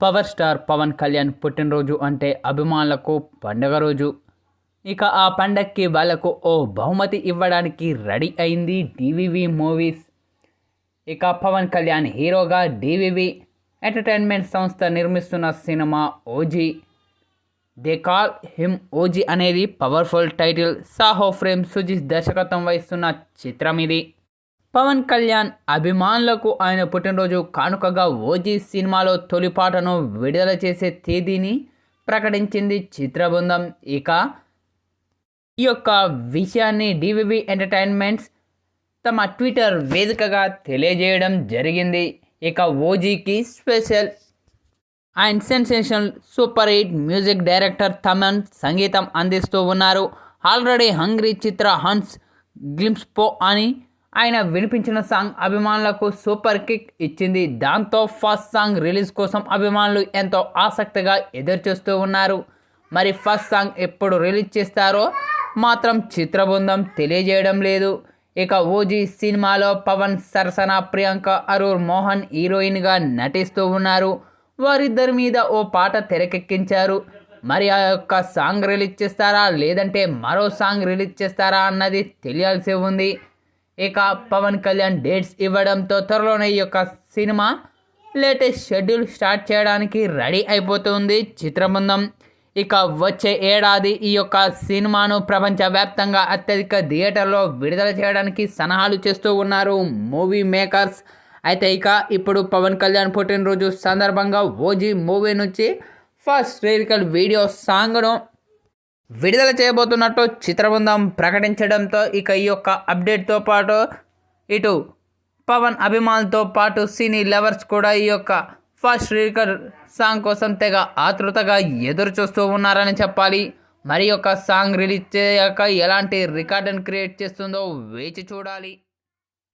Power star Pawan Kalyan పుట్టినరోజు అంటే అభిమానులకు పండగ రోజు. ఇక ఆ పండగకి వాళ్ళకు ఓ బహుమతి ఇవ్వడానికి రెడీ అయింది డివివి మూవీస్. ఇక పవన్ కళ్యాణ్ హీరోగా డివివి ఎంటర్టైన్మెంట్ సంస్థ నిర్మిస్తున్న cinema OG. They call him OG అనేది powerful title. Saaho frame Sujeeth దర్శకత్వం వహిస్తున్న చిత్రం ఇది పవన్ కళ్యాణ్ అభిమానులకు ఆయన పుట్టినరోజు కానుకగా ఓజీ సినిమాలో తొలి పాటను విడుదల చేసే తేదీని ప్రకటించింది చిత్రబృందం. ఇక ఈ యొక్క విషయాన్ని డివివి ఎంటర్టైన్మెంట్స్ తమ ట్విట్టర్ వేదికగా తెలియజేయడం జరిగింది. ఇక ఓజీకి special and sensational super hit music director Thaman సంగీతం అందిస్తూ ఉన్నారు. ఆల్రెడీ హంగ్రీ చిత్ర హన్స్ గ్లిమ్స్పో అని ఆయన వినిపించిన సాంగ్ అభిమానులకు సూపర్ కిక్ ఇచ్చింది. దాంతో ఫస్ట్ సాంగ్ రిలీజ్ కోసం అభిమానులు ఎంతో ఆసక్తిగా ఎదురుచూస్తూ ఉన్నారు. మరి ఫస్ట్ సాంగ్ ఎప్పుడు రిలీజ్ చేస్తారో మాత్రం చిత్రబృందం తెలియజేయడం లేదు. ఇక ఓజీ సినిమాలో పవన్ సరసన ప్రియాంక అరూర్ మోహన్ హీరోయిన్గా నటిస్తూ ఉన్నారు. వారిద్దరి మీద ఓ పాట తెరకెక్కించారు. మరి ఆ యొక్క సాంగ్ రిలీజ్ చేస్తారా? లేదంటే మరో సాంగ్ రిలీజ్ చేస్తారా అన్నది తెలియాల్సి ఉంది. ఇక పవన్ కళ్యాణ్ డేట్స్ ఇవ్వడంతో త్వరలోనే ఈ యొక్క సినిమా లేటెస్ట్ షెడ్యూల్ స్టార్ట్ చేయడానికి రెడీ అయిపోతుంది చిత్రబృందం ఇక వచ్చే ఏడాది ఈ యొక్క సినిమాను ప్రపంచవ్యాప్తంగా అత్యధిక థియేటర్లో విడుదల చేయడానికి సలహాలు చేస్తూ ఉన్నారు మూవీ మేకర్స్. అయితే ఇక ఇప్పుడు పవన్ కళ్యాణ్ పుట్టినరోజు సందర్భంగా ఓజీ మూవీ నుంచి ఫస్ట్ లిరికల్ వీడియో సాంగ్ను విడుదల చేయబోతున్నట్టు చిత్రబృందం ప్రకటించడంతో ఇక ఈ యొక్క అప్డేట్తో పాటు ఇటు పవన్ అభిమానులతో పాటు సినీ లవర్స్ కూడా ఈ యొక్క ఫస్ట్ లిరికల్ సాంగ్ కోసం తెగ ఆతృతగా ఎదురు చూస్తూ ఉన్నారని చెప్పాలి. మరి యొక్క సాంగ్ రిలీజ్ చేయక ఎలాంటి రికార్డును క్రియేట్ చేస్తుందో వేచి చూడాలి.